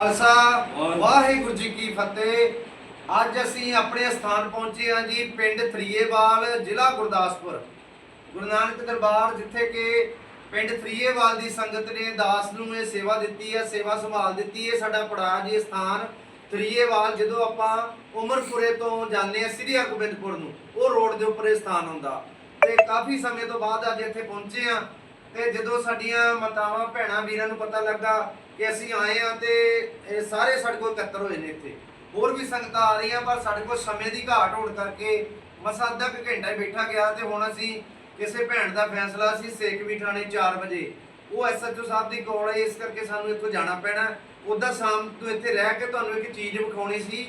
ਖਾਲਸਾ ਵਾਹਿਗੁਰੂ। ਜੀ ਕੀ ਫਤਿਹ। ਅੱਜ ਅਸੀਂ ਆਪਣੇ ਸਥਾਨ ਪਹੁੰਚੇ ਹਾਂ ਜੀ ਪਿੰਡ ਥਰੀਏਵਾਲ ਜ਼ਿਲ੍ਹਾ ਗੁਰਦਾਸਪੁਰ। ਗੁਰੂ ਨਾਨਕ ਦਰਬਾਰ ਜਿੱਥੇ ਕਿ ਪਿੰਡ ਥਰੀਏਵਾਲ ਦੀ ਸੰਗਤ ਨੇ ਦਾਸ ਨੂੰ ਇਹ ਸੇਵਾ ਦਿੱਤੀ ਹੈ ਸੇਵਾ ਸੰਭਾਲ ਦਿੱਤੀ ਹੈ। ਸਾਡਾ ਪੜਾਅ ਜੀ ਸਥਾਨ ਥਰੀਏਵਾਲ ਜਦੋਂ ਆਪਾਂ ਉਮਰਪੁਰੇ ਤੋਂ ਜਾਂਦੇ ਹਾਂ ਸ੍ਰੀ ਹਰਗੋਬਿੰਦਪੁਰ ਨੂੰ ਉਹ ਰੋਡ ਦੇ ਉੱਪਰ ਇਹ ਸਥਾਨ ਹੁੰਦਾ। ਤੇ ਕਾਫੀ ਸਮੇਂ ਤੋਂ ਬਾਅਦ ਅੱਜ ਇੱਥੇ ਪਹੁੰਚੇ ਹਾਂ। ਤੇ ਜਦੋਂ ਸਾਡੀਆਂ ਮਾਤਾਵਾਂ ਭੈਣਾਂ ਵੀਰਾਂ ਨੂੰ ਪਤਾ ਲੱਗਾ ਕਿ ਅਸੀਂ ਆਏ ਆ ਤੇ ਇਹ ਸਾਰੇ ਸਾਡੇ ਕੋਲ ਇਕੱਤਰ ਹੋਏ ਨੇ ਇੱਥੇ। ਹੋਰ ਵੀ ਸੰਗਤਾਂ ਆ ਰਹੀਆਂ, ਪਰ ਸਾਡੇ ਕੋਲ ਸਮੇਂ ਦੀ ਘਾਟ ਹੋਣ ਕਰਕੇ ਮਸਾਂ ਅੱਧਾ ਕੁ ਘੰਟਾ ਹੀ ਬੈਠਾ ਗਿਆ ਤੇ ਹੁਣ ਅਸੀਂ ਕਿਸੇ ਭੈਣ ਦਾ ਫੈਸਲਾ ਸੀ ਸੇਕਵੀ ਥਾਣੇ 4 ਵਜੇ। ਉਹ ਐਸਐਚਓ ਸਾਹਿਬ ਦੀ ਕੋਲ ਹੈ ਇਸ ਕਰਕੇ ਸਾਨੂੰ ਇੱਥੋਂ ਜਾਣਾ ਪੈਣਾ। ਉਦਾਂ ਸ਼ਾਮ ਤੋਂ ਇੱਥੇ ਰਹਿ ਕੇ ਤੁਹਾਨੂੰ ਇੱਕ ਚੀਜ਼ ਵਿਖਾਉਣੀ ਸੀ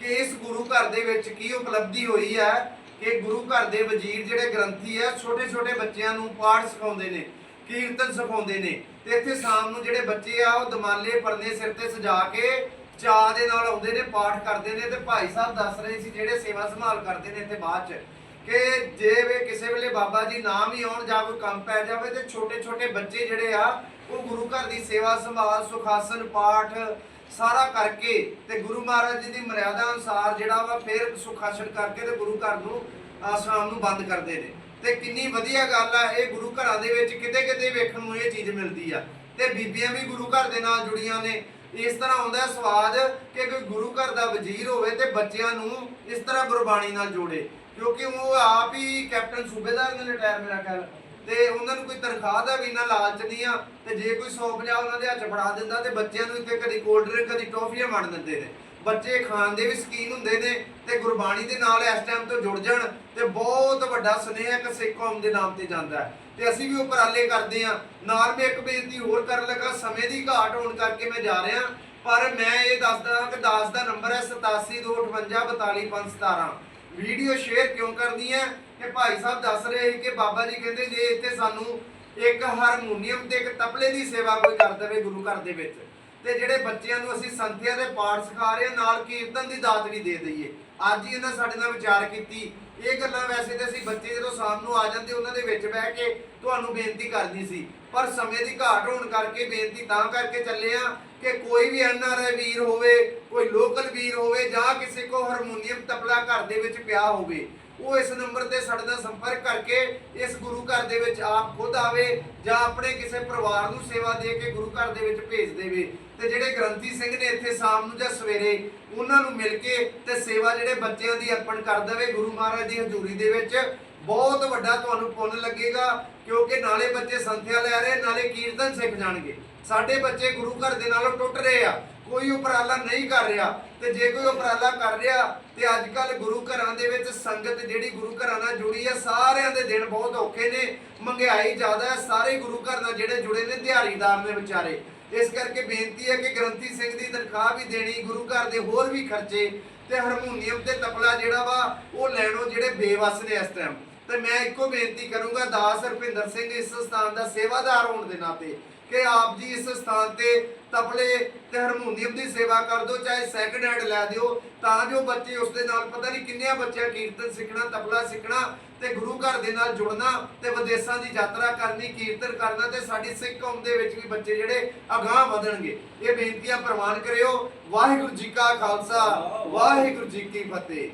ਕਿ ਇਸ ਗੁਰੂ ਘਰ ਦੇ ਵਿੱਚ ਕੀ ਉਪਲਬਧੀ ਹੋਈ ਹੈ ਕਿ ਗੁਰੂ ਘਰ ਦੇ ਵਜ਼ੀਰ ਜਿਹੜੇ ਗ੍ਰੰਥੀ ਹੈ ਛੋਟੇ ਛੋਟੇ ਬੱਚਿਆਂ ਨੂੰ ਪਾਠ ਸਿਖਾਉਂਦੇ ਨੇ। ਕੀਰਤਨ ਸਿਖਾਉਂਦੇ ਨੇ ਤੇ ਇੱਥੇ ਸ਼ਾਮ ਨੂੰ ਜਿਹੜੇ ਬੱਚੇ ਆ, ਉਹ ਦਮਾਲੇ ਪਰਨੇ ਸਿਰ ਤੇ ਸਜਾ ਕੇ ਚਾਹ ਦੇ ਨਾਲ ਆਉਂਦੇ ਨੇ, ਪਾਠ ਕਰਦੇ ਨੇ ਤੇ ਭਾਈ ਸਾਹਿਬ ਦੱਸ ਰਹੇ ਸੀ ਜਿਹੜੇ ਸੇਵਾ ਸੰਭਾਲ ਕਰਦੇ ਨੇ ਇੱਥੇ ਬਾਅਦ ਚ ਕਿ ਜੇ ਵੇ ਕਿਸੇ ਵੇਲੇ ਬਾਬਾ ਜੀ ਨਾਮ ਹੀ ਆਉਣ, ਜਾਂ ਕੋਈ ਕੰਮ ਪੈ ਜਾਵੇ ਤੇ ਛੋਟੇ ਛੋਟੇ ਬੱਚੇ ਜਿਹੜੇ ਆ, ਉਹ ਗੁਰੂ ਘਰ ਦੀ ਸੇਵਾ ਸੰਭਾਲ, ਸੁਖਾਸਨ, ਪਾਠ ਸਾਰਾ ਕਰਕੇ ਤੇ ਗੁਰੂ ਮਹਾਰਾਜ ਜੀ ਦੀ ਮਰਿਆਦਾ ਅਨੁਸਾਰ ਜਿਹੜਾ ਵਾ ਫਿਰ ਸੁਖਾਸਨ ਕਰਕੇ ਤੇ ਗੁਰੂ ਘਰ ਨੂੰ ਆ ਸ਼ਾਮ ਨੂੰ ਬੰਦ ਕਰਦੇ ਨੇ। ਤੇ ਕਿੰਨੀ ਵਧੀਆ ਗੱਲ ਆ, ਇਹ ਗੁਰੂ ਘਰਾਂ ਦੇ ਵਿੱਚ ਕਿਤੇ ਕਿਤੇ ਵੇਖਣ ਨੂੰ ਇਹ ਚੀਜ਼ ਮਿਲਦੀ ਆ। ਤੇ ਬੀਬੀਆਂ ਵੀ ਗੁਰੂ ਘਰ ਦੇ ਨਾਲ ਜੁੜੀਆਂ ਨੇ। ਇਸ ਤਰ੍ਹਾਂ ਆਉਂਦਾ ਸਵਾਦ ਕਿ ਕੋਈ ਗੁਰੂ ਘਰ ਦਾ ਵਜ਼ੀਰ ਹੋਵੇ ਤੇ ਬੱਚਿਆਂ ਨੂੰ ਇਸ ਤਰ੍ਹਾਂ ਗੁਰਬਾਣੀ ਨਾਲ ਜੋੜੇ। ਕਿਉਂਕਿ ਉਹ ਆਪ ਹੀ ਕੈਪਟਨ ਸੂਬੇਦਾਰ ਨੇ ਰਿਟਾਇਰ ਮੇਰਾ ਖਿਆਲ। ਤੇ ਉਹਨਾਂ ਨੂੰ ਕੋਈ ਤਨਖਾਹ ਦਾ ਵੀ ਨਾ ਲਾਲਚ ਨਹੀਂ ਆ, ਤੇ ਜੇ ਕੋਈ 150 ਉਹਨਾਂ ਦੇ ਹੱਥ ਫੜਾ ਦਿੰਦਾ ਤੇ ਬੱਚਿਆਂ ਨੂੰ ਇੱਥੇ ਕਦੀ ਕੋਲਡ ਡਰਿੰਕ ਕਦੀ ਟੌਫੀਆਂ ਵੰਡ ਦਿੰਦੇ ਨੇ। ਬੱਚੇ ਖਾਣ ਦੇ ਵੀ ਸ਼ਕੀਨ ਹੁੰਦੇ ਨੇ ਤੇ ਗੁਰਬਾਣੀ ਦੇ ਨਾਲ ਇਸ ਟਾਈਮ ਤੋਂ ਜੁੜ ਜਾਣ ਤੇ ਬਹੁਤ ਵੱਡਾ ਸੁਨੇਹਾ ਇੱਕ ਸਿੱਖ ਕੌਮ ਦੇ ਨਾਮ ਤੇ ਜਾਂਦਾ ਹੈ। ਤੇ ਅਸੀਂ ਵੀ ਉਪਰਾਲੇ ਕਰਦੇ ਆ ਨਾਲ ਮੈਂ ਇੱਕ ਬੇਨਤੀ ਹੋਰ ਕਰਨ ਲੱਗਾ, ਸਮੇਂ ਦੀ ਘਾਟ ਹੋਣ ਕਰਕੇ ਮੈਂ ਜਾ ਰਿਹਾ, ਪਰ ਮੈਂ ਇਹ ਦੱਸਦਾ ਕਿ ਦਾਸ ਦਾ ਨੰਬਰ ਹੈ 8725542517 ਵੀਡੀਓ ਸ਼ੇਅਰ ਕਿਉਂ ਕਰਦੀ ਹੈ? ਕਿ ਭਾਈ ਸਾਹਿਬ ਦੱਸ ਰਹੇ ਸੀ ਕਿ ਬਾਬਾ ਜੀ ਕਹਿੰਦੇ ਜੇ ਇੱਥੇ ਸਾਨੂੰ ਇੱਕ ਹਾਰਮੋਨੀਅਮ ਤੇ ਇੱਕ ਤਬਲੇ ਦੀ ਸੇਵਾ ਕੋਈ ਕਰ ਦੇਵੇ ਗੁਰੂ ਘਰ ਦੇ ਵਿੱਚ। ਤੇ ਜਿਹੜੇ ਬੱਚਿਆਂ ਨੂੰ ਅਸੀਂ ਸੰਥਿਆ ਦੇ ਪਾਠ ਸਿਖਾ ਰਹੇ ਹਾਂ, ਨਾਲ ਕੀਰਤਨ ਦੀ ਦਾਤ ਵੀ ਦੇ ਦਈਏ। ਅੱਜ ਹੀ ਇਹਨਾਂ ਸਾਡੇ ਨਾਲ ਵਿਚਾਰ ਕੀਤੀ। ਇਹ ਗੱਲਾਂ ਵੈਸੇ ਤੇ ਅਸੀਂ ਬੱਚੇ ਜਦੋਂ ਸ਼ਾਮ ਨੂੰ ਆ ਜਾਂਦੇ, ਉਹਨਾਂ ਦੇ ਵਿੱਚ ਬਹਿ ਕੇ ਤੁਹਾਨੂੰ ਬੇਨਤੀ ਕਰਨੀ ਸੀ। ਪਰ ਸਮੇਂ ਦੀ ਘਾਟ ਹੋਣ ਕਰਕੇ ਬੇਨਤੀ ਤਾਂ ਕਰਕੇ ਚੱਲੇ ਆ ਕਿ ਕੋਈ ਵੀ ਐਨਆਰਆਈ ਵੀਰ ਹੋਵੇ, ਕੋਈ ਲੋਕਲ ਵੀਰ ਹੋਵੇ ਜਾਂ ਕਿਸੇ ਕੋ ਹਾਰਮੋਨੀਅਮ ਤਬਲਾ ਘਰ ਦੇ ਵਿੱਚ ਪਿਆ ਹੋਵੇ, ਉਹ ਇਸ ਨੰਬਰ ਤੇ ਸਾਡੇ ਨਾਲ ਸੰਪਰਕ ਕਰਕੇ ਇਸ ਗੁਰੂ ਘਰ ਦੇ ਵਿੱਚ ਆਪ ਖੁਦ ਆਵੇ ਜਾਂ ਆਪਣੇ ਕਿਸੇ ਪਰਿਵਾਰ ਨੂੰ ਸੇਵਾ ਦੇ ਕੇ ਗੁਰੂ ਘਰ ਦੇ ਵਿੱਚ ਭੇਜ ਦੇਵੇ। ਤੇ ਜਿਹੜੇ ਗ੍ਰੰਥੀ ਸਿੰਘ ਨੇ ਇੱਥੇ ਸ਼ਾਮ ਨੂੰ ਜਾਂ ਸਵੇਰੇ ਉਹਨਾਂ ਨੂੰ ਮਿਲ ਕੇ ਤੇ ਸੇਵਾ ਜਿਹੜੇ ਬੱਚਿਆਂ ਦੀ ਅਰਪਣ ਕਰ ਦੇਵੇ, ਗੁਰੂ ਮਹਾਰਾਜ ਦੀ ਹਜ਼ੂਰੀ ਦੇ ਵਿੱਚ, ਬਹੁਤ ਵੱਡਾ ਤੁਹਾਨੂੰ ਪੁੰਨ ਲੱਗੇਗਾ, ਕਿਉਂਕਿ ਨਾਲੇ ਬੱਚੇ ਸੰਥਿਆ ਲੈ ਰਹੇ, ਨਾਲੇ ਕੀਰਤਨ ਸਿੱਖ ਜਾਣਗੇ। ਸਾਡੇ ਬੱਚੇ ਗੁਰੂ ਘਰ ਦੇ ਨਾਲੋਂ ਟੁੱਟ ਰਹੇ ਆ, ਕੋਈ ਉਪਰਾਲਾ ਨਹੀਂ ਕਰ ਰਿਹਾ। ਤੇ ਜੇ ਕੋਈ ਉਪਰਾਲਾ ਕਰ ਰਿਹਾ, ਤੇ ਅੱਜ ਕੱਲ ਗੁਰੂ ਘਰਾਂ ਦੇ ਵਿੱਚ ਸੰਗਤ ਜਿਹੜੀ ਗੁਰੂ ਘਰਾਂ ਨਾਲ ਜੁੜੀ ਹੈ ਸਾਰਿਆਂ ਦੇ ਦਿਨ ਬਹੁਤ ਔਖੇ ਨੇ ਮਹਿੰਗਾਈ ਜ਼ਿਆਦਾ ਹੈ ਸਾਰੇ ਗੁਰੂ ਘਰ ਨਾਲ ਜਿਹੜੇ ਜੁੜੇ ਨੇ, ਦਿਹਾੜੀਦਾਰ ਨੇ ਵਿਚਾਰੇ। ਇਸ ਕਰਕੇ ਬੇਨਤੀ ਹੈ ਕਿ ਗ੍ਰੰਥੀ ਸਿੰਘ ਦੀ ਤਨਖਾਹ ਵੀ ਦੇਣੀ, ਗੁਰੂ ਘਰ ਦੇ ਹੋਰ ਵੀ ਖਰਚੇ ਤੇ ਹਾਰਮੋਨੀਅਮ ਤੇ ਤਬਲਾ ਜਿਹੜਾ ਵਾ, ਉਹ ਲੈਣੋ ਜਿਹੜੇ ਬੇਵਸ ਨੇ ਇਸ ਟਾਈਮ ਤੇ ਮੈਂ ਇੱਕੋ ਬੇਨਤੀ ਕਰੂੰਗਾ, ਦਾਸ ਰਪਿੰਦਰ ਸਿੰਘ ਇਸ ਸਥਾਨ ਦਾ ਸੇਵਾਦਾਰ ਹੋਣ ਦੇ ਨਾਤੇ ਕਿ ਆਪ ਜੀ ਇਸ ਸਥਾਨ ਤੇ ਤਬਲੇ ਤੇ ਹਾਰਮੋਨੀਅਮ ਦੀ ਸੇਵਾ ਕਰ ਦਿਓ, ਚਾਹੇ ਸੈਕੰਡ ਹੈਂਡ ਲੈ ਦਿਓ, ਤਾਂ ਜੋ ਬੱਚੇ ਉਸ ਦੇ ਨਾਲ ਪਤਾ ਨਹੀਂ ਕਿੰਨਿਆਂ ਬੱਚਿਆਂ ਕੀਰਤਨ ਸਿੱਖਣਾ, ਤਬਲਾ ਸਿੱਖਣਾ ਤੇ ਗੁਰੂ ਘਰ ਦੇ ਨਾਲ ਜੁੜਨਾ ਤੇ ਵਿਦੇਸ਼ਾਂ ਦੀ ਯਾਤਰਾ ਕਰਨੀ, ਕੀਰਤਨ ਕਰਨਾ ਤੇ ਸਾਡੀ ਸਿੱਖ ਕੌਮ ਦੇ ਵਿੱਚ ਵੀ ਬੱਚੇ ਜਿਹੜੇ ਅਗਾਹ ਵਧਣਗੇ। ਇਹ ਬੇਨਤੀਆਂ ਪ੍ਰਵਾਨ ਕਰਿਓ। ਵਾਹਿਗੁਰੂ ਜੀ ਕਾ ਖਾਲਸਾ, ਵਾਹਿਗੁਰੂ ਜੀ ਕੀ ਫਤਿਹ।